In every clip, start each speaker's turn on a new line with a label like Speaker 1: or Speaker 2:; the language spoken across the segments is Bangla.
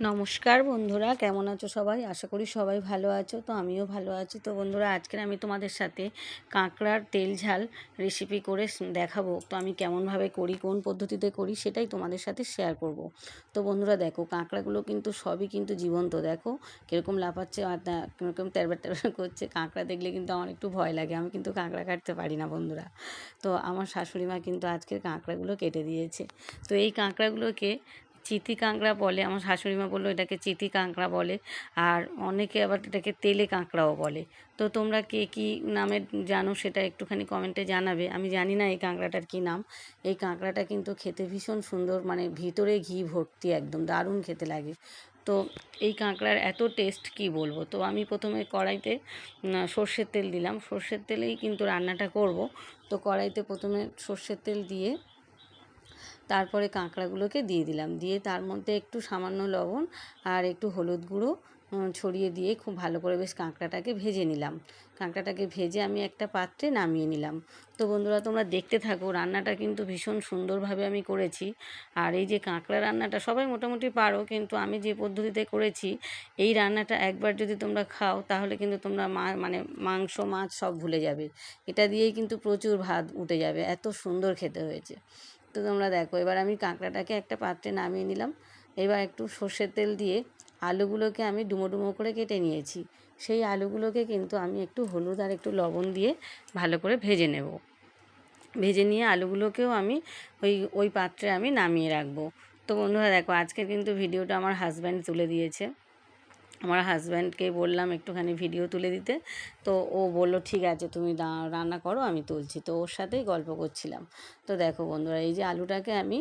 Speaker 1: নমস্কার বন্ধুরা, কেমন আছো সবাই? আশা করি সবাই ভালো আছো, তো আমিও ভালো আছি। তো বন্ধুরা, আজকের আমি তোমাদের সাথে কাঁকড়ার তেল ঝাল রেসিপি করে দেখাবো। তো আমি কেমনভাবে করি, কোন পদ্ধতিতে করি, সেটাই তোমাদের সাথে শেয়ার করব। তো বন্ধুরা, দেখো, কাঁকড়াগুলো কিন্তু সবই কিন্তু জীবন্ত, দেখো, কীরকম লাফাচ্ছে কীরকম তেরবার তেরবার করছে। কাঁকড়া দেখলে কিন্তু আমার একটু ভয় লাগে, আমি কিন্তু কাঁকড়া কাটতে পারি না বন্ধুরা। তো আমার শাশুড়ি মা কিন্তু আজকের কাঁকড়াগুলো কেটে দিয়েছে। তো এই কাঁকড়াগুলোকে চিতি কাঁকড়া বলে, আমার শাশুড়ি মা বলল এটাকে চিতি কাঁকড়া বলে, আর অনেকে আবার এটাকে তেলে কাঁকড়াও বলে। তো তোমরা কে কী নামে জানো সেটা একটুখানি কমেন্টে জানাবে। আমি জানি না এই কাঁকড়াটার কী নাম। এই কাঁকড়াটা কিন্তু খেতে ভীষণ সুন্দর মানে ভিতরে ঘি ভর্তি একদম, দারুণ খেতে লাগে। তো এই কাঁকড়ার এত টেস্ট কি বলব? তো আমি প্রথমে কড়াইতে সর্ষের তেল দিলাম। সর্ষের তেলেই কিন্তু রান্নাটা করব। তো কড়াইতে প্রথমে সর্ষের তেল দিয়ে তারপরে কাঁকড়াগুলোকে দিয়ে দিলাম। দিয়ে তার মধ্যে একটু সামান্য লবণ আর একটু হলুদ গুঁড়ো ছড়িয়ে দিয়ে খুব ভালো করে বেশ কাঁকড়াটাকে ভেজে নিলাম। কাঁকড়াটাকে ভেজে আমি একটা পাত্রে নামিয়ে নিলাম। তো বন্ধুরা, তোমরা দেখতে থাকো, রান্নাটা কিন্তু ভীষণ সুন্দরভাবে আমি করেছি। আর এই যে কাঁকড়া রান্নাটা সবাই মোটামুটি পারো, কিন্তু আমি যে পদ্ধতিতে করেছি, এই রান্নাটা একবার যদি তোমরা খাও, তাহলে কিন্তু তোমরা মা মানে মাংস, মাছ সব ভুলে যাবে। এটা দিয়েই কিন্তু প্রচুর ভাত উঠে যাবে, এত সুন্দর খেতে হয়েছে। তো তোমরা দেখো, এবার আমি কাঁকড়াটাকে একটা পাত্রে নামিয়ে নিলাম। এবার একটু সর্ষের তেল দিয়ে আলুগুলোকে আমি ডুমো ডুমো করে কেটে নিয়েছি। সেই আলুগুলোকে কিন্তু আমি একটু হলুদ আর একটু লবণ দিয়ে ভালো করে ভেজে নেব। ভেজে নিয়ে আলুগুলোকেও আমি ওই ওই পাত্রে আমি নামিয়ে রাখব। তো বন্ধুরা দেখো, আজকের কিন্তু ভিডিওটা আমার হাজব্যান্ড তুলে দিয়েছে। আমার হাজব্যান্ডকে বললাম একটুখানি ভিডিও তুলে দিতে। তো ও বলল, ঠিক আছে, তুমি রান্না করো, আমি তুলছি। তো ওর সাথেই গল্প করছিলাম। তো দেখো বন্ধুরা, এই যে আলুটাকে আমি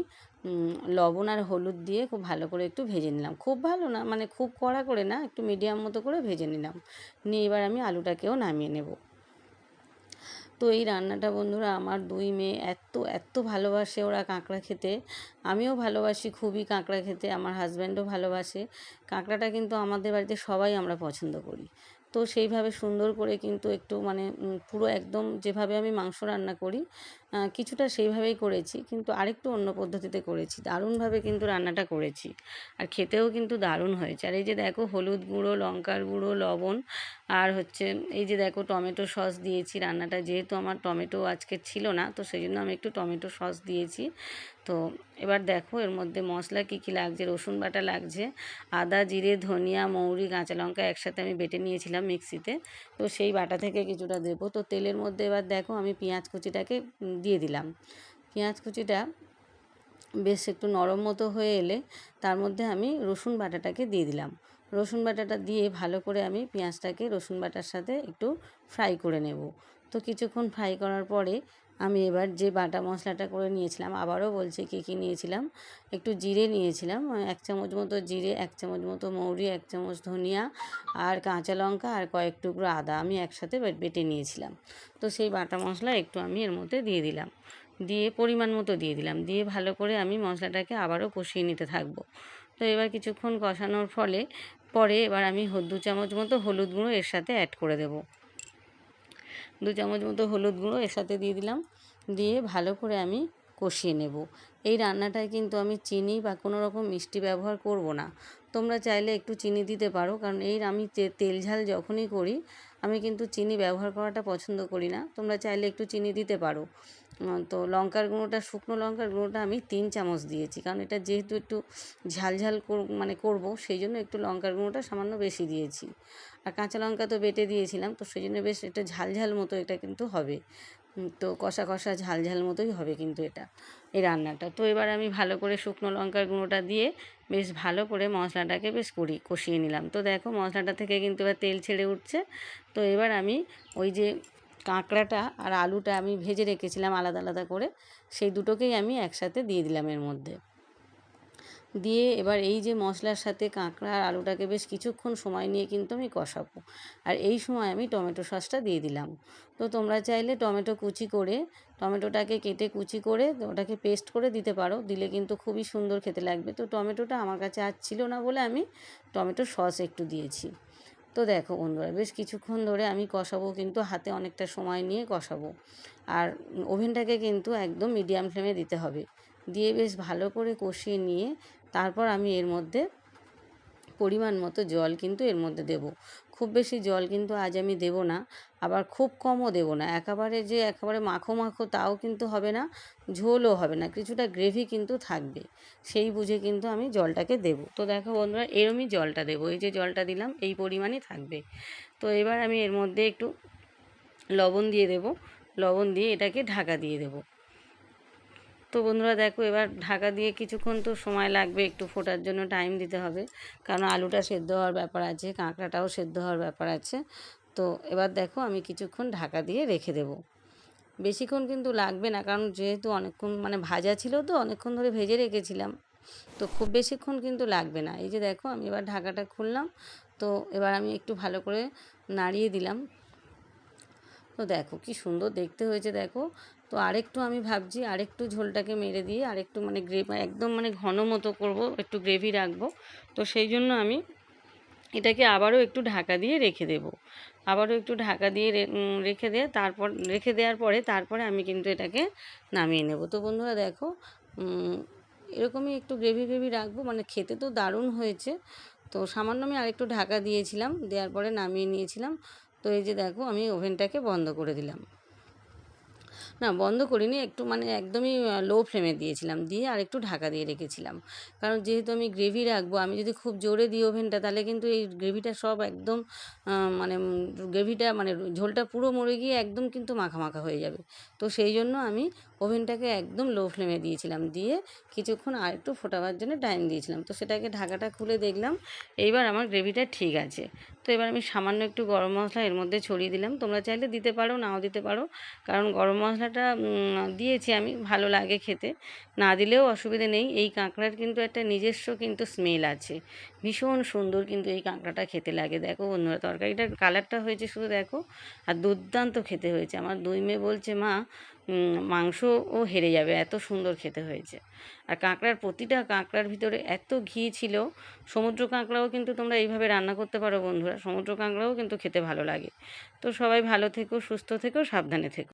Speaker 1: লবণ আর হলুদ দিয়ে খুব ভালো করে একটু ভেজে নিলাম। খুব ভালো না মানে খুব কড়া করে না, একটু মিডিয়াম মতো করে ভেজে নিলাম। নিয়ে এবার আমি আলুটাকেও নামিয়ে নেব। তো এই রান্নাটা বন্ধুরা, আমার দুই মেয়ে এত এত ভালোবাসে ওরা কাঁকড়া খেতে। আমিও ভালোবাসি, খুবই কাঁকড়া খেতে, আমার হাজব্যান্ডও ভালোবাসে। কাঁকড়াটা কিন্তু আমাদের বাড়িতে সবাই আমরা পছন্দ করি। তো সেইভাবে সুন্দর করে কিন্তু একটু মানে পুরো একদম যেভাবে আমি মাংস রান্না করি কিছুটা সেইভাবেই করেছি, কিন্তু আরেকটু অন্য পদ্ধতিতে করেছি, দারুণভাবে কিন্তু রান্নাটা করেছি। আর খেতেও কিন্তু দারুণ হয়েছে। আর এই যে দেখো, হলুদ গুঁড়ো, লঙ্কার গুঁড়ো, লবণ, আর হচ্ছে এই যে দেখো, টমেটো সস দিয়েছি রান্নাটা, যেহেতু আমার টমেটো আজকে ছিল না, তো সেই জন্য আমি একটু টমেটো সস দিয়েছি। তো এবার দেখো এর মধ্যে মশলা কী কী লাগছে? রসুন বাটা লাগছে, আদা, জিরে, ধনিয়া, মৌরি, কাঁচা লঙ্কা একসাথে আমি বেটে নিয়েছিলাম মিক্সিতে। তো সেই বাটা থেকে কিছুটা দেবো। তো তেলের মধ্যে এবার দেখো আমি পেঁয়াজ কুচিটাকে দিয়ে দিলাম। পেঁয়াজ কুচিটা বেশ একটু নরম মতো হয়ে এলে তার মধ্যে আমি রসুন বাটাটাকে দিয়ে দিলাম। রসুন বাটাটা দিয়ে ভালো করে আমি পেঁয়াজটাকে রসুন বাটার সাথে একটু ফ্রাই করে নেব। তো কিছুক্ষণ ফ্রাই করার পরে আমি এবার যে বাটা মশলাটা করে নিয়েছিলাম, আবারও বলছি কী কী নিয়েছিলাম, একটু জিরে নিয়েছিলাম, এক চামচ মতো জিরে, এক চামচ মতো মৌরি, এক চামচ ধনিয়া আর কাঁচা লঙ্কা আর কয়েক টুকরো আদা আমি একসাথে বেটে নিয়েছিলাম। তো সেই বাটা মশলা একটু আমি এর মধ্যে দিয়ে দিলাম। দিয়ে পরিমাণ মতো দিয়ে দিলাম। দিয়ে ভালো করে আমি মশলাটাকে আবারও কষিয়ে নিতে থাকব। তো এবার কিছুক্ষণ কষানোর ফলে পরে এবার আমি দু চামচ মতো হলুদ গুঁড়ো এর সাথে অ্যাড করে দেবো। দু চামচ মতো হলুদ গুঁড়ো এর সাথে দিয়ে দিলাম। দিয়ে ভালো করে আমি কষিয়ে নেব। এই রান্নাটায় কিন্তু আমি চিনি বা কোনো রকম মিষ্টি ব্যবহার করব না। তোমরা চাইলে একটু চিনি দিতে পারো, কারণ এই আমি তেল ঝাল যখনই করি আমি কিন্তু চিনি ব্যবহার করাটা পছন্দ করি না। তোমরা চাইলে একটু চিনি দিতে পারো। তো লঙ্কার গুঁড়োটা, শুকনো লঙ্কার গুঁড়োটা আমি তিন চামচ দিয়েছি। কারণ এটা যেহেতু একটু ঝালঝাল মানে করব, সেই জন্য একটু লঙ্কার গুঁড়োটা সামান্য বেশি দিয়েছি। আর কাঁচা লঙ্কা তো বেটে দিয়েছিলাম, তো সেই জন্য বেশ এটা ঝালঝাল ঝাল মতো এটা কিন্তু হবে। তো কষা কষা ঝাল ঝাল মতোই হবে কিন্তু এটা, এই রান্নাটা। তো এবার আমি ভালো করে শুকনো লঙ্কার গুঁড়োটা দিয়ে বেশ ভালো করে মশলাটাকে বেশ করি, কষিয়ে নিলাম। তো দেখো মশলাটা থেকে কিন্তু এবার তেল ছেড়ে উঠছে। তো এবার আমি ওই যে কাঁকড়াটা আর আলুটা আমি ভেজে রেখেছিলাম আলাদা আলাদা করে, সেই দুটোকেই আমি একসাথে দিয়ে দিলাম এর মধ্যে। দিয়ে এবার এই যে মশলার সাথে কাঁকড়া আর আলুটাকে বেশ কিছুক্ষণ সময় নিয়ে কিন্তু আমি কষাবো। আর এই সময় আমি টমেটো সসটা দিয়ে দিলাম। তো তোমরা চাইলে টমেটো কুচি করে, টমেটোটাকে কেটে কুচি করে ওটাকে পেস্ট করে দিতে পারো। দিলে কিন্তু খুবই সুন্দর খেতে লাগবে। তো টমেটোটা আমার কাছে আর ছিল না বলে আমি টমেটো সস একটু দিয়েছি। তো দেখো বন্ধুরা, বেশ কিছুক্ষণ ধরে আমি কষাবো কিন্তু হাতে অনেকটা সময় নিয়ে কষাবো। আর ওভেনটাকে কিন্তু একদম মিডিয়াম ফ্লেমে দিতে হবে। দিয়ে বেশ ভালো করে কষিয়ে নিয়ে তারপর আমি এর মধ্যে পরিমাণ মতো জল কিন্তু এর মধ্যে দেব। খুব বেশি জল কিন্তু আজ আমি দেব না, আবার খুব কমও দেব না। একেবারে যে একেবারে মাখো মাখো তাও কিন্তু হবে না, ঝোলও হবে না, কিছুটা গ্রেভি কিন্তু থাকবে। সেই বুঝে কিন্তু আমি জলটাকে দেব। তো দেখো বন্ধুরা, এরমই জলটা দেবো। এই যে জলটা দিলাম, এই পরিমাণই থাকবে। তো এবার আমি এর মধ্যে একটু লবণ দিয়ে দেব। লবণ দিয়ে এটাকে ঢাকা দিয়ে দেবো। তো বন্ধুরা দেখো, এবার ঢাকা দিয়ে কিছুক্ষণ তো সময় লাগবে একটু ফোটার জন্য টাইম দিতে হবে। কারণ আলুটা সেদ্ধ হওয়ার ব্যাপার আছে, কাঁকড়াটাও সেদ্ধ হওয়ার ব্যাপার আছে। তো এবার দেখো, আমি কিছুক্ষণ ঢাকা দিয়ে রেখে দেব। বেশিক্ষণ কিন্তু লাগবে না, কারণ যেহেতু অনেকক্ষণ মানে ভাজা ছিল তো, অনেকক্ষণ ধরে ভেজে রেখেছিলাম। তো খুব বেশিক্ষণ কিন্তু লাগবে না। এই যে দেখো, আমি এবার ঢাকাটা খুললাম। তো এবার আমি একটু ভালো করে নাড়িয়ে দিলাম। তো দেখো, কি সুন্দর দেখতে হয়েছে, দেখো। তো আরেকটু আমি ভাবছি, আরেকটু ঝোলটাকে মেরে দিয়ে আরেকটু মানে গ্রেভি, একদম মানে ঘন মতো করব, একটু গ্রেভি রাখব। তো সেই জন্য আমি এটাকে আবারও একটু ঢাকা দিয়ে রেখে দেব। আবারও একটু ঢাকা দিয়ে রেখে দিয়ে, তারপর, রেখে দেওয়ার পরে তারপরে আমি কিন্তু এটাকে নামিয়ে নেব। তো বন্ধুরা দেখো এরকমই একটু গ্রেভি গ্রেভি রাখব মানে খেতে তো দারুণ হয়েছে। তো সামান্য আমি আরেকটু ঢাকা দিয়েছিলাম, দেওয়ার পরে নামিয়ে নিয়েছিলাম। তো এই যে দেখো, আমি ওভেনটাকে বন্ধ করে দিলাম। না, বন্ধ করিনি, একটু মানে একদমই লো ফ্লেমে দিয়েছিলাম, দিয়ে আর একটু ঢাকা দিয়ে রেখেছিলাম। কারণ যেহেতু আমি গ্রেভি রাখব, আমি যদি খুব জোরে দিই ওভেনটা তাহলে কিন্তু এই গ্রেভিটা সব একদম মানে গ্রেভিটা মানে ঝোলটা পুরো মরে গিয়ে একদম কিন্তু মাখা মাখা হয়ে যাবে। তো সেই জন্য আমি ওভেনটাকে একদম লো ফ্লেমে দিয়েছিলাম। দিয়ে কিছুক্ষণ আর একটু ফোটাবার জন্য টাইম দিয়েছিলাম। তো সেটাকে ঢাকাটা খুলে দেখলাম, এইবার আমার গ্রেভিটা ঠিক আছে। তো এবার আমি সামান্য একটু গরম মশলা এর মধ্যে ছড়িয়ে দিলাম। তোমরা চাইলে দিতে পারো, নাও দিতে পারো। কারণ গরম মশলাটা দিয়েছি আমি, ভালো লাগে খেতে। না দিলেও অসুবিধে নেই। এই কাঁকড়ার কিন্তু একটা নিজস্ব কিন্তু স্মেল আছে। ভীষণ সুন্দর কিন্তু এই কাঁকড়াটা খেতে লাগে। দেখো বন্ধুরা, তরকারিটার কালারটা হয়েছে শুধু দেখো, আর দুর্দান্ত খেতে হয়েছে। আমার দুই মেয়ে বলছে, মা মাংসও হেরে যাবে, এত সুন্দর খেতে হয়েছে। আর কাঁকড়ার প্রতিটা কাঁকড়ার ভিতরে এত ঘি ছিল, সমুদ্র কাঁকড়াও কিন্তু তোমরা এইভাবে রান্না করতে পারো বন্ধুরা, সমুদ্র কাঁকড়াও কিন্তু খেতে ভালো লাগে। তো সবাই ভালো থেকো, সুস্থ থেকো, সাবধানে থেকো।